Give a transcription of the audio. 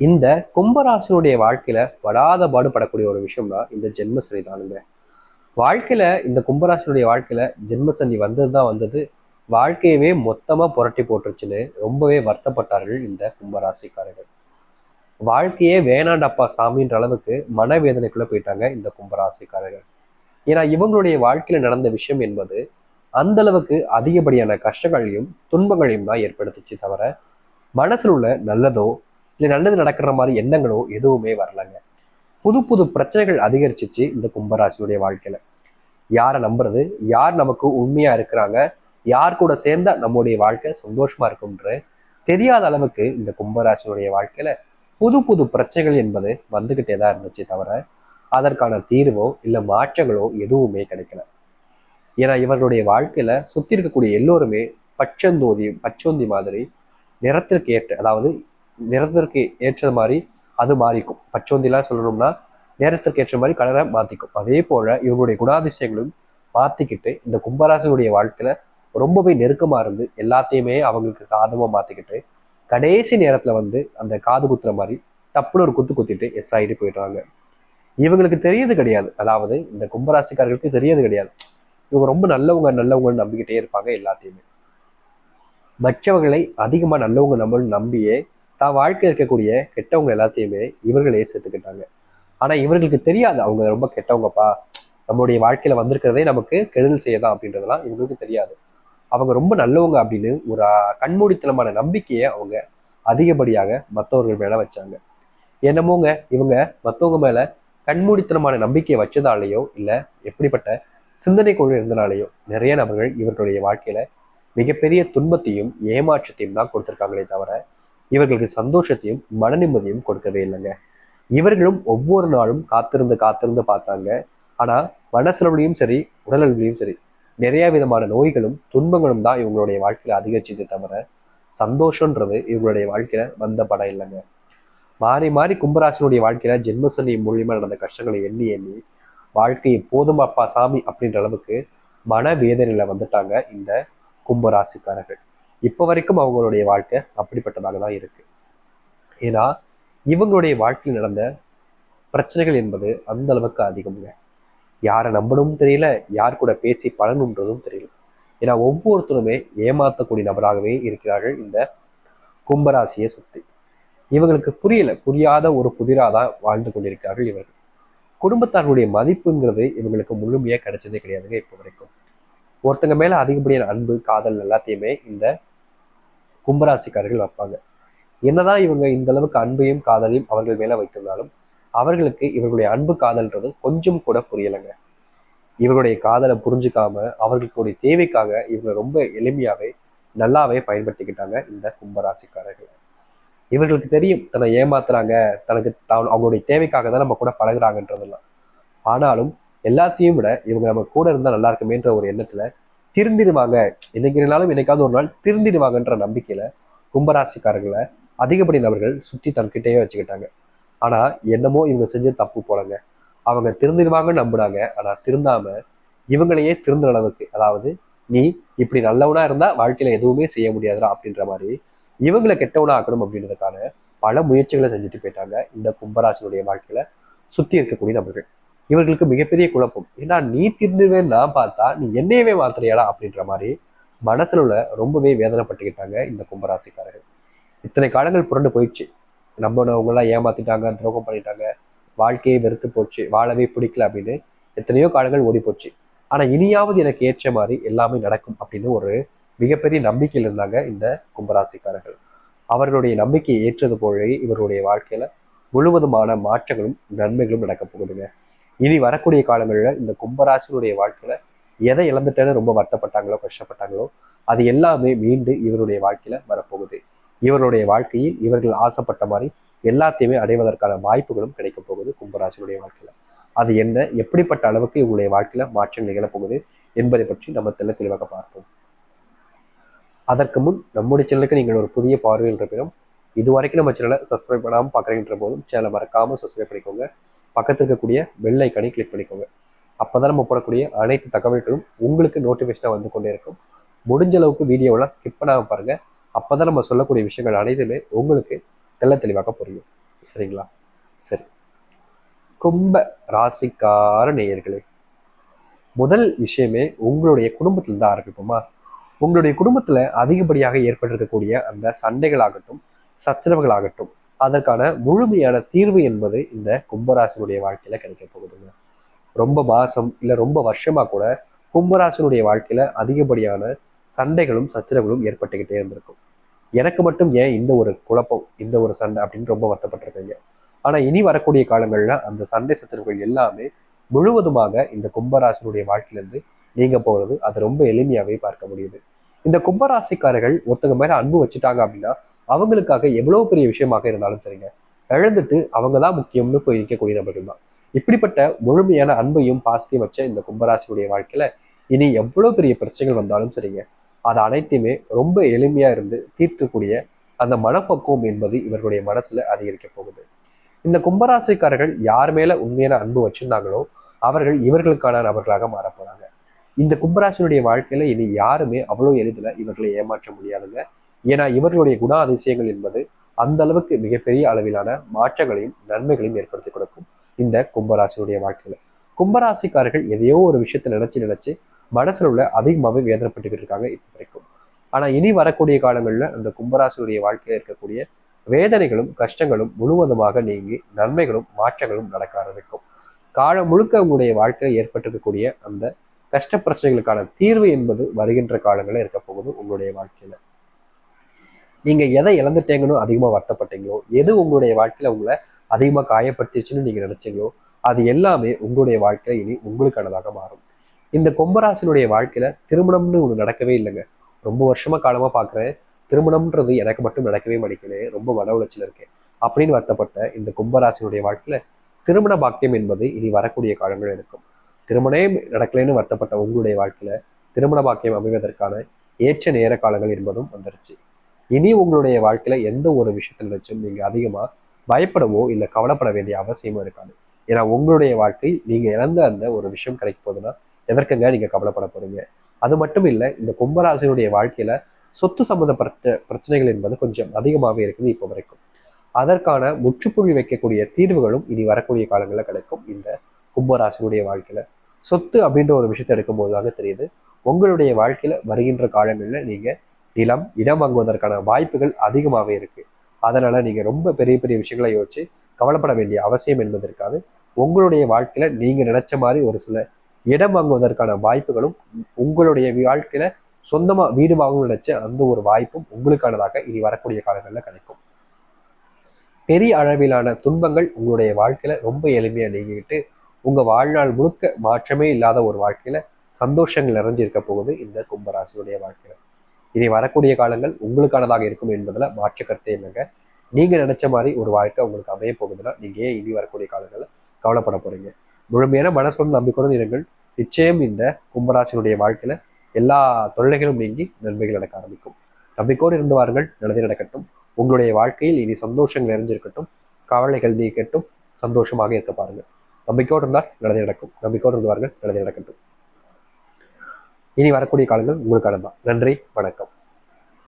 இந்த கும்பராசினுடைய வாழ்க்கையில படாத பாடுபடக்கூடிய ஒரு விஷயம்னா இந்த ஜென்ம சனி தானுங்க. வாழ்க்கையில இந்த கும்பராசினுடைய வாழ்க்கையில ஜென்ம சனி வந்தது தான் வந்தது. வாழ்க்கையவே மொத்தமா புரட்டி போட்டுருச்சுன்னு ரொம்பவே வருத்தப்பட்டார்கள் இந்த கும்பராசிக்காரர்கள் வாழ்க்கையே வேணாண்டப்பா சாமின்ற அளவுக்கு மனவேதனைக்குள்ள போயிட்டாங்க இந்த கும்பராசிக்காரர்கள் ஏன்னா இவங்களுடைய வாழ்க்கையில நடந்த விஷயம் என்பது அந்த அளவுக்கு அதிகப்படியான கஷ்டங்களையும் துன்பங்களையும் தான் ஏற்படுத்துச்சு தவிர மனசில் உள்ள நல்லதோ இல்லை நல்லது நடக்கிற மாதிரி எண்ணங்களோ எதுவுமே வரலங்க. புது புது பிரச்சனைகள் அதிகரிச்சிச்சு இந்த கும்பராசியுடைய வாழ்க்கையில. யாரை நம்புறது? யார் நமக்கு உண்மையா இருக்கிறாங்க? யார் கூட சேர்ந்தா நம்முடைய வாழ்க்கை சந்தோஷமா இருக்கும்ன்ற தெரியாத அளவுக்கு இந்த கும்பராசியுடைய வாழ்க்கையில புது புது பிரச்சனைகள் என்பது வந்துகிட்டே தான் இருந்துச்சு தவிர அதற்கான தீர்வோ இல்லை மாற்றங்களோ எதுவுமே கிடைக்கல. ஏன்னா இவர்களுடைய வாழ்க்கையில சுத்தி இருக்கக்கூடிய எல்லோருமே பச்சந்தோதி பச்சோந்தி மாதிரி நிறத்திற்கு ஏற்ற அதாவது நிறத்திற்கு ஏற்ற மாதிரி அது மாறிக்கும். பச்சோந்திலாம் சொல்லணும்னா நேரத்திற்கு ஏற்ற மாதிரி கலரை மாற்றிக்கும் அதே போல் இவங்களுடைய குணாதிசயங்களும் மாற்றிக்கிட்டு இந்த கும்பராசனுடைய வாழ்க்கையில் ரொம்பவே நெருக்கமாக இருந்து எல்லாத்தையுமே அவங்களுக்கு சாதமாக மாற்றிக்கிட்டு கடைசி நேரத்தில் வந்து அந்த காது குத்துற மாதிரி டப்புன்னு ஒரு குத்து குத்திட்டு எஸ் ஆகிட்டு போயிடுறாங்க. இவங்களுக்கு தெரியது கிடையாது. அதாவது இந்த கும்பராசிக்காரர்களுக்கு தெரியது கிடையாது. இவங்க ரொம்ப நல்லவங்க நல்லவங்கன்னு நம்பிக்கிட்டே இருப்பாங்க எல்லாத்தையுமே. மற்றவர்களை அதிகமாக நல்லவங்க நம்மளும் நம்பியே தான் வாழ்க்கையில் இருக்கக்கூடிய கெட்டவங்க எல்லாத்தையுமே இவர்களே சேர்த்துக்கிட்டாங்க. ஆனால் இவர்களுக்கு தெரியாது அவங்க ரொம்ப கெட்டவங்கப்பா. நம்மளுடைய வாழ்க்கையில் வந்திருக்கிறதே நமக்கு கெடுதல் செய்யதான் அப்படின்றதெல்லாம் இவங்களுக்கு தெரியாது. அவங்க ரொம்ப நல்லவங்க அப்படின்னு ஒரு கண்மூடித்தனமான நம்பிக்கையை அவங்க அதிகப்படியாக மற்றவர்கள் மேலே வச்சாங்க. என்னமோங்க இவங்க மற்றவங்க மேலே கண்மூடித்தனமான நம்பிக்கையை வச்சதாலேயோ இல்லை எப்படிப்பட்ட சிந்தனை கொண்டு இருந்தனாலேயோ நிறைய நபர்கள் இவர்களுடைய வாழ்க்கையில் மிகப்பெரிய துன்பத்தையும் ஏமாற்றத்தையும் தான் கொடுத்துருக்காங்களே தவிர இவர்களுக்கு சந்தோஷத்தையும் மன நிம்மதியும் கொடுக்கவே இல்லைங்க. இவர்களும் ஒவ்வொரு நாளும் காத்திருந்து காத்திருந்து பார்த்தாங்க. ஆனால் மனசளவுலையும் சரி உடலளவுலையும் சரி நிறைய விதமான நோய்களும் துன்பங்களும் தான் இவங்களுடைய வாழ்க்கையில் அதிகரிச்சதே தவிர சந்தோஷன்றது இவங்களுடைய வாழ்க்கையில வந்த படம் இல்லைங்க. மாறி மாறி கும்பராசனுடைய வாழ்க்கையில ஜென்மசனி மூலியமா நடந்த கஷ்டங்களை எண்ணி எண்ணி வாழ்க்கையை போதுமாப்பா சாமி அப்படின்ற அளவுக்கு மனவேதனையில வந்துட்டாங்க இந்த கும்பராசிக்காரர்கள். இப்போ வரைக்கும் அவங்களுடைய வாழ்க்கை அப்படிப்பட்டதாக தான் இருக்கு. ஏன்னா இவங்களுடைய வாழ்க்கையில் நடந்த பிரச்சனைகள் என்பது அந்த அளவுக்கு அதிகம்ங்க. யாரை நம்பணும் தெரியல யார் கூட பேசி பலனுன்றதும் தெரியல. ஏன்னா ஒவ்வொருத்தருமே ஏமாற்றக்கூடிய நபராகவே இருக்கிறார்கள் இந்த கும்பராசியை சுற்றி. இவங்களுக்கு புரியல புரியாத ஒரு புதிராக தான் வாழ்ந்து கொண்டிருக்கிறார்கள் இவர்கள். குடும்பத்தார்களுடைய மதிப்புங்கிறது இவங்களுக்கு முழுமையாக கிடைச்சதே கிடையாதுங்க இப்போ வரைக்கும். ஒருத்தங்க மேலே அதிகப்படியான அன்பு காதல் எல்லாத்தையுமே இந்த கும்பராசிக்காரர்கள் வைப்பாங்க. என்னதான் இவங்க இந்த அளவுக்கு அன்பையும் காதலையும் அவர்கள் மேல வைத்திருந்தாலும் அவர்களுக்கு இவர்களுடைய அன்பு காதல்ன்றது கொஞ்சம் கூட புரியலைங்க. இவர்களுடைய காதலை புரிஞ்சுக்காம அவர்களுடைய தேவைக்காக இவங்க ரொம்ப எளிமையாவே நல்லாவே பயன்படுத்திக்கிட்டாங்க இந்த கும்பராசிக்காரர்கள். இவர்களுக்கு தெரியும் தன்னை ஏமாத்துறாங்க தனக்கு தான் அவங்களுடைய தேவைக்காக தான் நம்ம கூட பழகுறாங்கன்றதெல்லாம். ஆனாலும் எல்லாத்தையும் விட இவங்க நம்ம கூட இருந்தால் நல்லா இருக்குமேன்ற ஒரு எண்ணத்துல திருந்திடுவாங்க. இன்னைக்கு என்னைக்காவது ஒரு நாள் திருந்திடுவாங்கன்ற நம்பிக்கையில கும்பராசிக்காரர்களை அதிகப்படி நபர்கள் சுத்தி தன்கிட்டயே வச்சுக்கிட்டாங்க. ஆனா என்னமோ இவங்க செஞ்ச தப்பு போலங்க. அவங்க திருந்திடுவாங்கன்னு நம்புனாங்க. ஆனா திருந்தாம இவங்களையே திருந்துற அளவுக்கு அதாவது நீ இப்படி நல்லவனா இருந்தா வாழ்க்கையில எதுவுமே செய்ய முடியாதுடா அப்படின்ற மாதிரி இவங்களை கெட்டவனா ஆக்கணும் அப்படின்றதுக்கான பல முயற்சிகளை செஞ்சுட்டு போயிட்டாங்க இந்த கும்பராசினுடைய வாழ்க்கையில சுத்தி இருக்கக்கூடிய நபர்கள். இவர்களுக்கு மிகப்பெரிய குழப்பம். ஏன்னா நீ திருந்துவேன்னு நான் பார்த்தா நீ என்னையவே மாத்திரையாடா அப்படின்ற மாதிரி மனசுல உள்ள ரொம்பவே வேதனைப்பட்டுக்கிட்டாங்க இந்த கும்பராசிக்காரர்கள். இத்தனை காலங்கள் புரண்டு போயிடுச்சு. நம்மளவங்களாம் ஏமாத்திட்டாங்க துரோகம் பண்ணிட்டாங்க. வாழ்க்கையை வெறுத்து போச்சு. வாழவே பிடிக்கல அப்படின்னு எத்தனையோ காலங்கள் ஓடி போச்சு. ஆனால் இனியாவது எனக்கு ஏற்ற மாதிரி எல்லாமே நடக்கும் அப்படின்னு ஒரு மிகப்பெரிய நம்பிக்கையில் இருந்தாங்க இந்த கும்பராசிக்காரர்கள். அவர்களுடைய நம்பிக்கையை ஏற்றது போலவே இவருடைய வாழ்க்கையில முழுவதுமான மாற்றங்களும் நன்மைகளும் நடக்க போகுதுங்க. இனி வரக்கூடிய காலங்களில் இந்த கும்பராசினுடைய வாழ்க்கையில எதை இழந்துட்டேன்னு ரொம்ப வருத்தப்பட்டாங்களோ கஷ்டப்பட்டாங்களோ அது எல்லாமே மீண்டு இவருடைய வாழ்க்கையில வரப்போகுது. இவருடைய வாழ்க்கையில் இவர்கள் ஆசைப்பட்ட மாதிரி எல்லாத்தையுமே அடைவதற்கான வாய்ப்புகளும் கிடைக்க போகுது கும்பராசினுடைய வாழ்க்கையில. அது என்ன எப்படிப்பட்ட அளவுக்கு இவங்களுடைய வாழ்க்கையில மாற்றம் நிகழப்போகுது என்பதை பற்றி நம்ம தெல்ல தெளிவாக பார்ப்போம். அதற்கு முன் நம்முடைய சேனலுக்கு நீங்கள் ஒரு புதிய பார்வையில் இருப்பினும் இது வரைக்கும் நம்ம சேனலை சப்ஸ்கிரைப் பண்ணாமல் பார்க்குறீங்கிற போதும் சேனலை மறக்காமல் சப்ஸ்கிரைப் பண்ணிக்கோங்க. பக்கத்தில் இருக்கக்கூடிய பெல் ஐக்கனை கிளிக் பண்ணிக்கோங்க. அப்பதான் நம்ம போடக்கூடிய அனைத்து தகவல்களும் உங்களுக்கு நோட்டிஃபிகேஷனாக வந்து கொண்டே இருக்கும். முடிஞ்ச அளவுக்கு வீடியோவெல்லாம் ஸ்கிப் பண்ணாமல் பாருங்கள் அப்போ தான் நம்ம சொல்லக்கூடிய விஷயங்கள் அனைத்துமே உங்களுக்கு தெள்ள தெளிவாக புரியும். சரிங்களா? சரி. கும்ப ராசிக்கார நேயர்களே முதல் விஷயமே உங்களுடைய குடும்பத்தில் தான் ஆரம்பிப்போமா? உங்களுடைய குடும்பத்தில் அதிகப்படியாக ஏற்பட்டிருக்கக்கூடிய அந்த சண்டைகளாகட்டும் சச்சரவுகளாகட்டும் அதற்கான முழுமையான தீர்வு என்பது இந்த கும்பராசனுடைய வாழ்க்கையில கிடைக்க போகுதுங்க. ரொம்ப மாசம் இல்ல ரொம்ப வருஷமா கூட கும்பராசனுடைய வாழ்க்கையில அதிகப்படியான சண்டைகளும் சச்சரவுகளும் ஏற்பட்டுக்கிட்டே இருந்திருக்கும். எனக்கு மட்டும் ஏன் இந்த ஒரு குழப்பம் இந்த ஒரு சண்டை அப்படின்னு ரொம்ப வருத்தப்பட்டிருக்கீங்க ஆனா இனி வரக்கூடிய காலங்கள்ல அந்த சண்டை சச்சரவுகள் எல்லாமே முழுவதுமாக இந்த கும்பராசனுடைய வாழ்க்கையிலிருந்து நீங்க போகிறது அது ரொம்ப எளிமையாவே பார்க்க முடியுது. இந்த கும்பராசிக்காரர்கள் ஒருத்தங்க மேல அன்பு வச்சுட்டாங்க அப்படின்னா அவங்களுக்காக எவ்வளவு பெரிய விஷயமாக இருந்தாலும் சரிங்க. இழந்துட்டு அவங்க தான் முக்கியம்னு போய் இருக்கக்கூடிய நபர்கள் தான் இப்படிப்பட்ட முழுமையான அன்பையும் பாசத்தையும் வச்ச இந்த கும்பராசியுடைய வாழ்க்கையில இனி எவ்வளவு பெரிய பிரச்சனைகள் வந்தாலும் சரிங்க. அது அனைத்தையுமே ரொம்ப எளிமையா இருந்து தீர்க்கக்கூடிய அந்த மனப்பக்குவம் என்பது இவர்களுடைய மனசுல அதிகரிக்க போகுது. இந்த கும்பராசிக்காரர்கள் யார் மேல உண்மையான அன்பு வச்சிருந்தாங்களோ அவர்கள் இவர்களுக்கான நபர்களாக மாறப்போறாங்க இந்த கும்பராசினுடைய வாழ்க்கையில இனி யாருமே அவ்வளவு எளிதில் இவர்களை ஏமாற்ற முடியாதுங்க. ஏன்னா இவர்களுடைய குண அதிசயங்கள் என்பது அந்த அளவுக்கு மிகப்பெரிய அளவிலான மாற்றங்களையும் நன்மைகளையும் ஏற்படுத்தி கொடுக்கும் இந்த கும்பராசினுடைய வாழ்க்கையில. கும்பராசிக்காரர்கள் எதையோ ஒரு விஷயத்தை நினைச்சு நினைச்சு மனசுல உள்ள அதிகமாகவே வேதனைப்பட்டுக்கிட்டு இருக்காங்க இப்போ வரைக்கும். ஆனா இனி வரக்கூடிய காலங்களில் அந்த கும்பராசினுடைய வாழ்க்கையில் இருக்கக்கூடிய வேதனைகளும் கஷ்டங்களும் முழுவதுமாக நீங்கி நன்மைகளும் மாற்றங்களும் நடக்க ஆரம்பிக்கும். காலம் முழுக்க உங்களுடைய வாழ்க்கையில் ஏற்பட்டிருக்கக்கூடிய அந்த கஷ்ட பிரச்சனைகளுக்கான தீர்வு என்பது வருகின்ற காலங்களில் இருக்க போகுது உங்களுடைய வாழ்க்கையில. நீங்கள் எதை இழந்துட்டீங்கன்னு அதிகமாக வருத்தப்பட்டீங்களோ எது உங்களுடைய வாழ்க்கையில் உங்களை அதிகமாக காயப்படுத்திச்சுன்னு நீங்கள் நினைச்சீங்களோ அது எல்லாமே உங்களுடைய வாழ்க்கையில் இனி உங்களுக்கானதாக மாறும். இந்த கும்பராசினுடைய வாழ்க்கையில் திருமணம்னு ஒன்று நடக்கவே இல்லைங்க. ரொம்ப வருஷமாக காலமாக பார்க்குறேன் திருமணம்ன்றது எனக்கு மட்டும் நடக்கவே மாட்டேங்குது. ரொம்ப மன உளைச்சல் இருக்கேன் அப்படின்னு வருத்தப்பட்ட இந்த கும்பராசினுடைய வாழ்க்கையில் திருமண பாக்கியம் என்பது இனி வரக்கூடிய காலங்கள் இருக்கும் திருமணமே நடக்கலைன்னு வருத்தப்பட்ட உங்களுடைய வாழ்க்கையில் திருமண பாக்கியம் அமைவதற்கான ஏற்ற நேர காலங்கள் என்பதும் வந்துருச்சு. இனி உங்களுடைய வாழ்க்கையில எந்த ஒரு விஷயத்தில் நினைச்சும் நீங்க அதிகமா பயப்படவோ இல்லை கவலைப்பட வேண்டிய அவசியமும் இருக்காது. ஏன்னா உங்களுடைய வாழ்க்கை நீங்க இழந்த அந்த ஒரு விஷயம் கிடைக்க போகுதுன்னா எதற்குங்க நீங்க கவலைப்பட போறீங்க? அது மட்டும் இல்லை இந்த கும்பராசினுடைய வாழ்க்கையில சொத்து சம்பந்தப்பட்ட பிரச்சனைகள் என்பது கொஞ்சம் அதிகமாகவே இருக்குது இப்போ வரைக்கும். அதற்கான முற்றுப்புள்ளி வைக்கக்கூடிய தீர்வுகளும் இனி வரக்கூடிய காலங்களில் கிடைக்கும் இந்த கும்பராசினுடைய வாழ்க்கையில. சொத்து அப்படின்ற ஒரு விஷயத்தை எடுக்கும்போது தாங்க தெரியுது. உங்களுடைய வாழ்க்கையில வருகின்ற காலங்களில் நீங்க நிலம் இடம் வாங்குவதற்கான வாய்ப்புகள் அதிகமாகவே இருக்கு. அதனால நீங்க ரொம்ப பெரிய பெரிய விஷயங்களை யோசிச்சு கவலைப்பட வேண்டிய அவசியம் என்பது இருக்காது உங்களுடைய வாழ்க்கையில நீங்க நினைச்ச மாதிரி ஒரு சில இடம் வாங்குவதற்கான வாய்ப்புகளும் உங்களுடைய வாழ்க்கையில சொந்தமா வீடு வாங்கணும்னு நினைச்ச அந்த ஒரு வாய்ப்பும் உங்களுக்கானதாக இனி வரக்கூடிய காலங்களில் கிடைக்கும். பெரிய அளவிலான துன்பங்கள் உங்களுடைய வாழ்க்கையில ரொம்ப எளிமையா நீங்கிட்டு உங்க வாழ்நாள் முழுக்க மாற்றமே இல்லாத ஒரு வாழ்க்கையில சந்தோஷங்கள் நிறைஞ்சிருக்க போகுது இந்த கும்பராசியுடைய வாழ்க்கையில. இனி வரக்கூடிய காலங்கள் உங்களுக்கானதாக இருக்கும் என்பதில் மாற்று கருத்தே இல்லைங்க. நீங்கள் நினச்ச மாதிரி ஒரு வாழ்க்கை உங்களுக்கு அமைய போகுதுன்னா நீங்கள் ஏன் இனி வரக்கூடிய காலங்களில் கவலைப்பட போகிறீங்க முழுமையான மனசுடன் நம்பிக்கையுடன் இருங்கள். நிச்சயம் இந்த கும்பராசினுடைய வாழ்க்கையில் எல்லா தொல்லைகளும் நீங்கி நன்மைகள் நடக்க ஆரம்பிக்கும். நம்பிக்கையோடு இருந்து வாருங்கள். நல்லதே நடக்கட்டும். உங்களுடைய வாழ்க்கையில் இனி சந்தோஷங்கள் நிறைஞ்சிருக்கட்டும். கவலைகள் நீக்கட்டும். சந்தோஷமாக இருக்க பாருங்கள் நம்பிக்கையோடு இருந்தால் நல்லதே நடக்கும். நம்பிக்கையோடு இருந்து வாருங்கள். நல்லதே நடக்கட்டும். இனி வரக்கூடிய காலங்கள் உங்களுக்கானதான் நன்றி வணக்கம்.